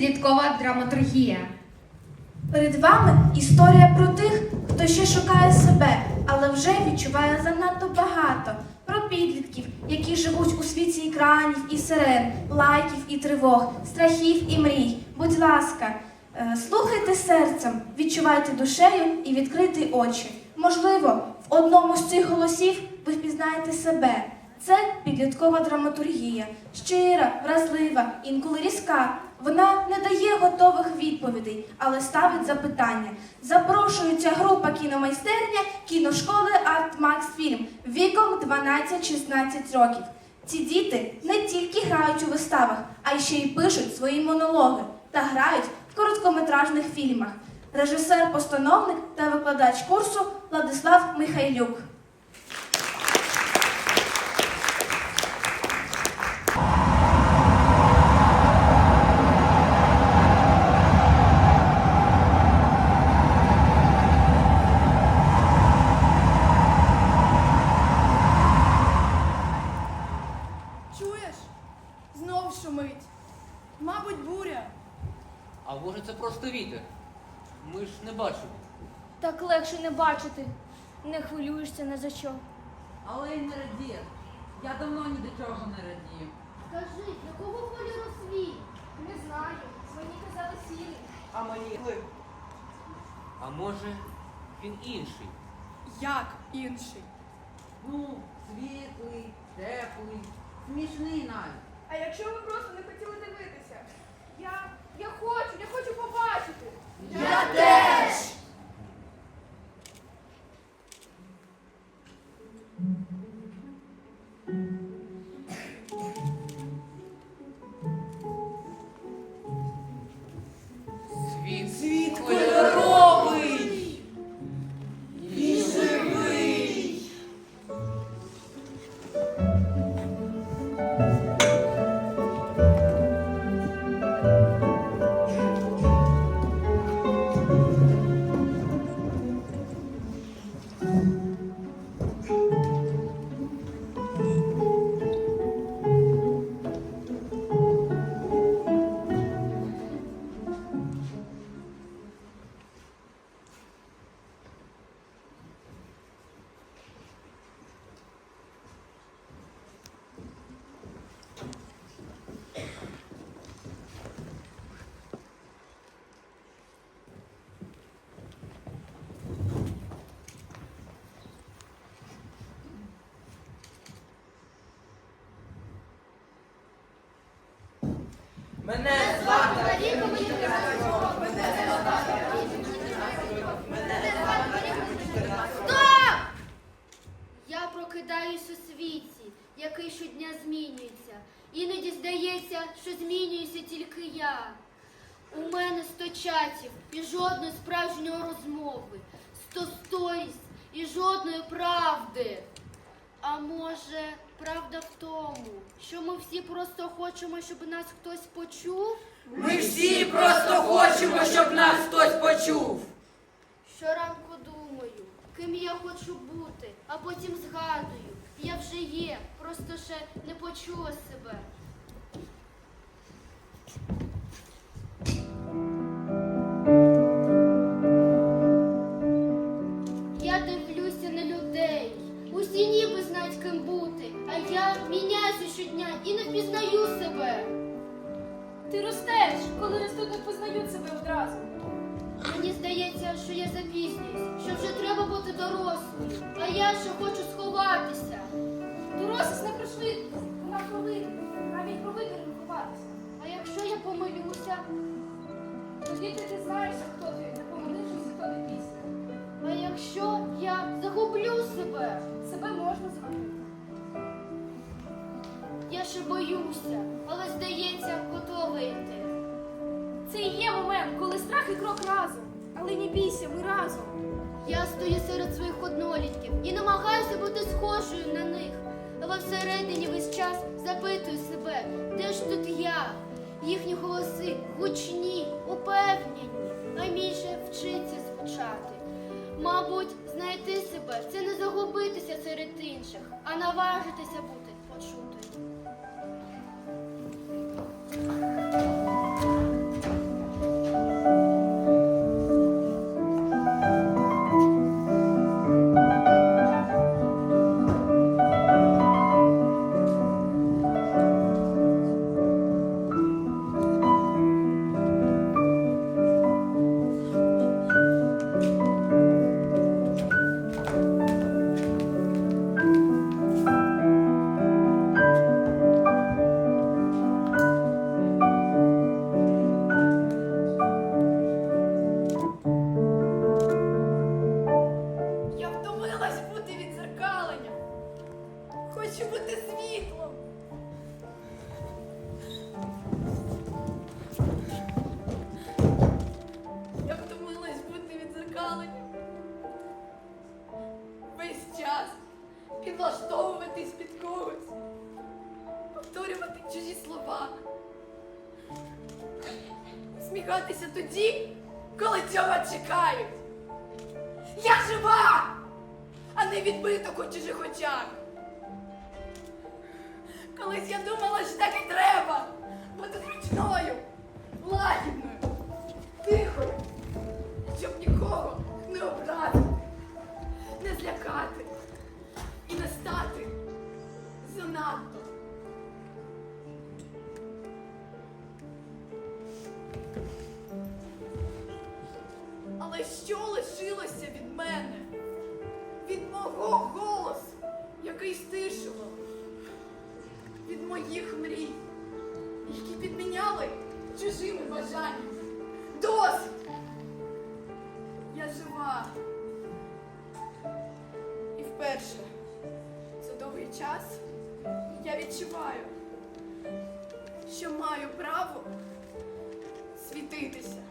підліткова драматургія. Перед вами історія про тих, хто ще шукає себе, але вже відчуває занадто багато. Про підлітків, які живуть у світі екранів і сирен, лайків і тривог, страхів і мрій. Будь ласка, е, слухайте серцем, відчувайте душею і відкрийте очі. Можливо, в одному з цих голосів ви впізнаєте себе. Це підліткова драматургія, щира, вразлива, інколи різка. Вона не дає готових відповідей, але ставить запитання. Запрошується група кіномайстерня кіношколи Арт Макс Фільм віком 12-16 років. Ці діти не тільки грають у виставах, а й ще й пишуть свої монологи та грають в короткометражних фільмах. Режисер-постановник та викладач курсу Владислав Михайлюк. Чуєш? Знов шумить. Мабуть, буря. А може це просто вітер? Ми ж не бачимо. Так легше не бачити. Не хвилюєшся не за що. Але й не радіє. Я давно ні до чого не радію. Скажи, якого кольору світ? Не знаю. Мені казали сірий. А мені. А може він інший? Як інший? Ну, світлий, теплий, смішний навіть. А якщо ви просто не хотіли дивитися? Я. Я хочу, я хочу побачити. Я теж! Мене звати Стоп! Я прокидаюсь у світі, який щодня змінюється. Іноді здається, що змінююся тільки я. У мене сто чатів і жодної справжньої розмови, сто сторіс і жодної правди. А може, правда в тому, що ми всі просто хочемо, щоб нас хтось почув? Ми всі просто хочемо, щоб нас хтось почув. Щоранку думаю, ким я хочу бути, а потім згадую, я вже є, просто ще не почула себе. Впізнаю себе. Ти ростеш, коли ростуть, не познають себе одразу. Мені здається, що я запізнююсь, що вже треба бути дорослою, а я ще хочу сховатися. Дорослість не про швидкість, вона про вибір. Навіть про вибір не ховатися. А якщо я помилюся, Тоді ти дізнаєшся, хто ти, не помилившись, хто ти після. а якщо я загублю себе, Себе можна зробити. Я ще боюся, але здається, готова йти. Це і є момент, коли страх і крок разом. Але не бійся, ми разом. Я стою серед своїх однолітків і намагаюся бути схожою на них. Але всередині весь час запитую себе, де ж тут я? Їхні голоси гучні, упевнені, же вчиться звучати. Мабуть, знайти себе це не загубитися серед інших, а наважитися бути почутою. Хочу бути світлом. Я втомилась бути відзеркаленням. Весь час підлаштовуватись під когось, повторювати чужі слова, сміхатися тоді, коли цього чекають. Я жива, а не відбиток у чужих очах. Колись я думала, що так і треба бути зручною, моїх мрій, які підміняли чужими бажаннями. Досить! Я жива. І вперше за довгий час я відчуваю, що маю право світитися.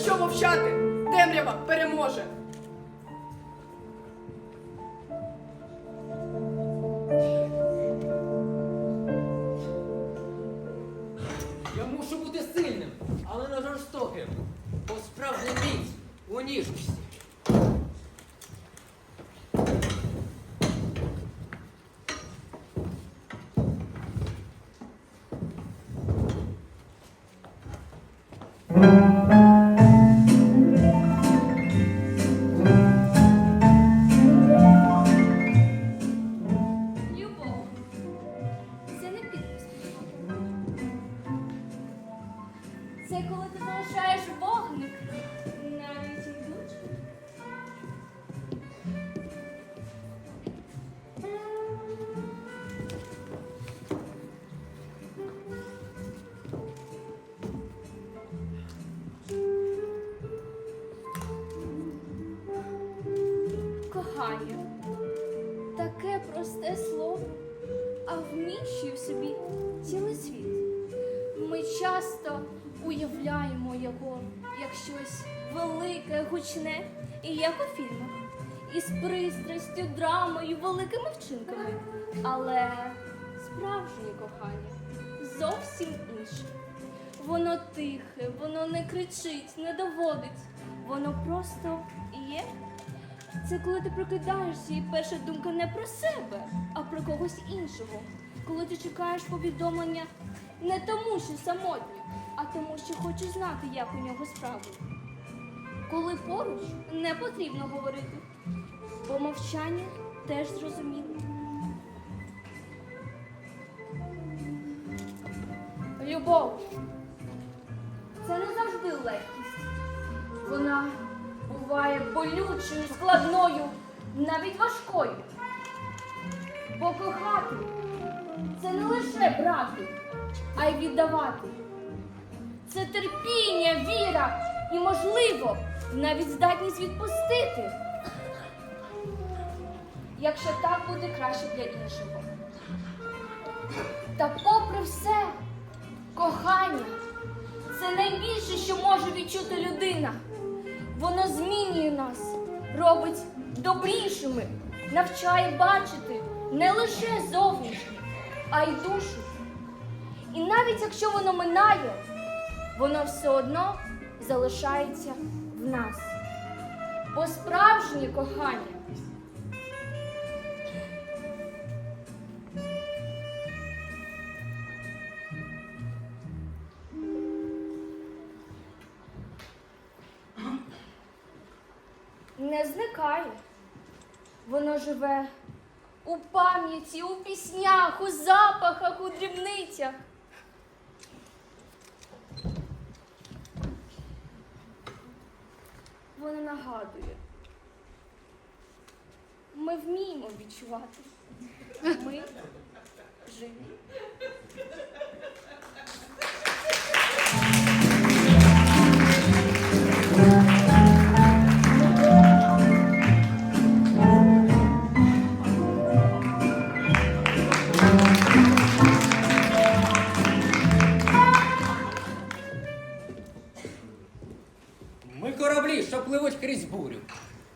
Якщо мовчати, темрява переможе. Часто уявляємо його як щось велике, гучне і як у фільмах, із пристрастю, драмою, великими вчинками. Але справжнє кохання зовсім інше. Воно тихе, воно не кричить, не доводить, воно просто є. Це коли ти прокидаєшся і перша думка не про себе, а про когось іншого. Коли ти чекаєш повідомлення не тому, що самотньо, а тому, що хочеш знати, як у нього справи. Коли поруч не потрібно говорити, бо мовчання теж зрозуміло. Любов це не завжди легкість. Вона буває болючою, складною, навіть важкою. Бо кохати це не лише брати, а й віддавати. Це терпіння, віра і, можливо, навіть здатність відпустити. Якщо так буде краще для іншого. Та попри все, кохання це найбільше, що може відчути людина. Воно змінює нас, робить добрішими, навчає бачити не лише зовнішнє, а й душу. І навіть якщо воно минає, воно все одно залишається в нас. Бо справжнє кохання. Не зникає, воно живе у пам'яті, у піснях, у запахах, у дрібницях. Воно нагадує. Ми вміємо відчувати. Ми живі. Ми кораблі, що пливуть крізь бурю.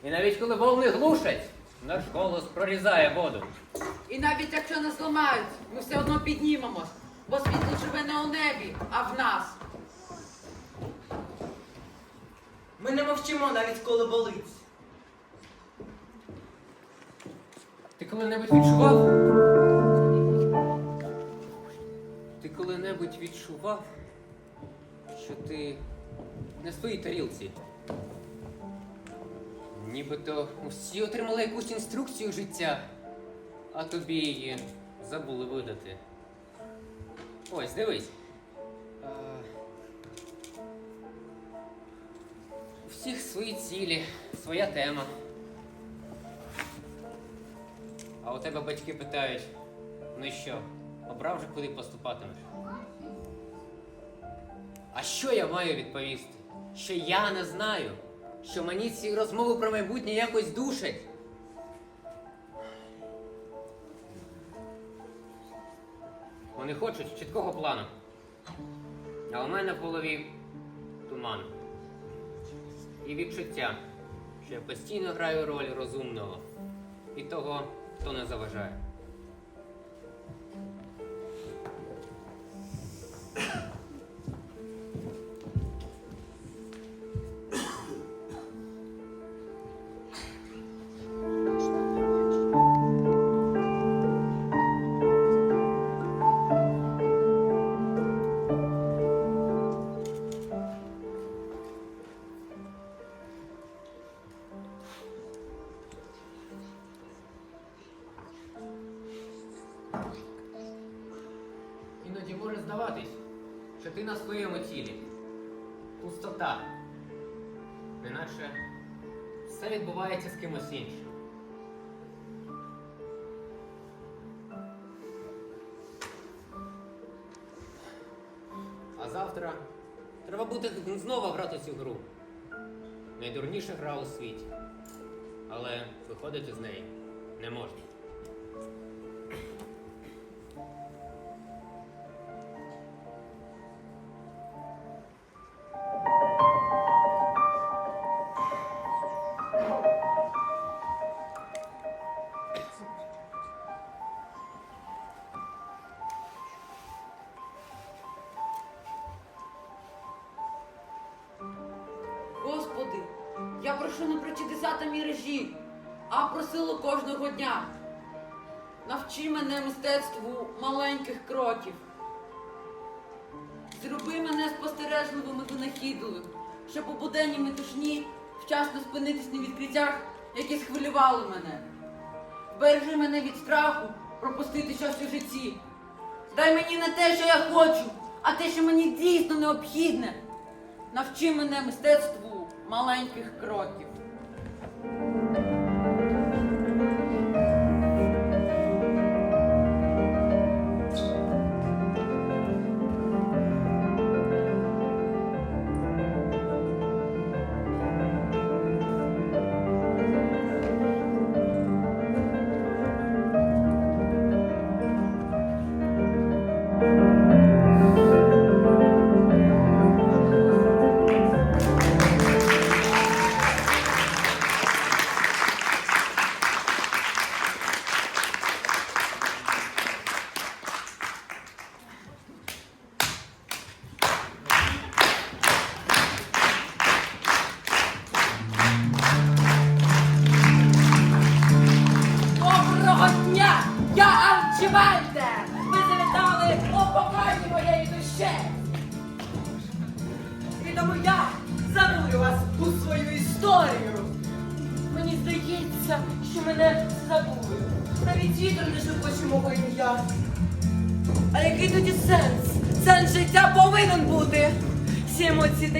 І навіть коли волни глушать, наш голос прорізає воду. І навіть якщо нас зламають, ми все одно піднімемось, бо світло живе не у небі, а в нас. Ми не мовчимо навіть коли болить. Ти коли-небудь відчував? Ти коли-небудь відчував, що ти не в своїй тарілці? Нібито усі отримали якусь інструкцію життя, а тобі її забули видати. Ось, дивись. А, У всіх свої цілі, своя тема. А у тебе батьки питають, ну що, обрав же куди поступатимеш? А що я маю відповісти? Що я не знаю, що мені ці розмови про майбутнє якось душать. Вони хочуть чіткого плану. А у мене в голові туман. І відчуття, що я постійно граю роль розумного і того, хто не заважає. Ти на своєму тілі. Пустота. Неначе все відбувається з кимось іншим. А завтра треба буде знову грати цю гру. Найдурніша гра у світі. Але виходити з неї не можна. Про чудеса а про силу кожного дня. Навчи мене мистецтву маленьких кроків. Зроби мене спостережливим і винахідливим, щоб у буденній метушні вчасно спинитись на відкриттях, які схвилювали мене. Бережи мене від страху пропустити щось у житті. Дай мені не те, що я хочу, а те, що мені дійсно необхідне. Навчи мене мистецтву маленьких кроків.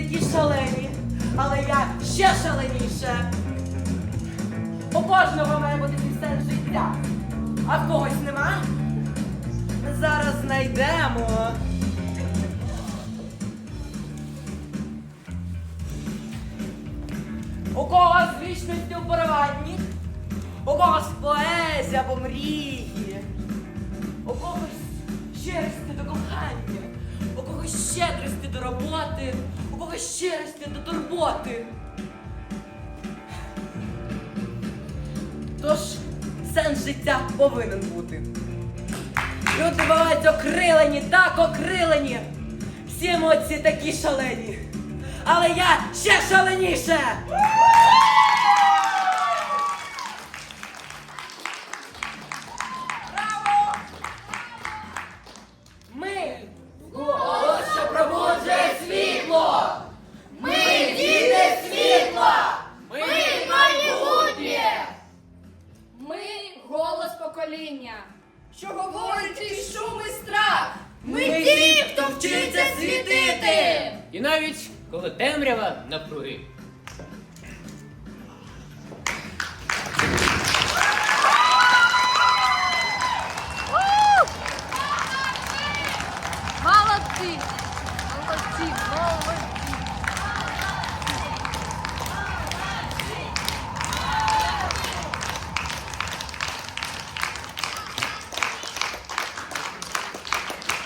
Такі шалені, але я ще шаленіше. У кожного має бути сенс життя. А в когось нема? Зараз знайдемо. У когось вічності у пориванні, у когось поезія або мрії, у когось щирості до кохання, у когось щедрості до роботи, у когось щирості до турботи. Тож сенс життя повинен бути. Люди бувають окрилені, так окрилені. Всі емоції такі шалені. Але я ще шаленіше! Покоління. Що говорить і шум і страх. Ми ті, хто вчиться світити! І навіть коли темрява навкруги.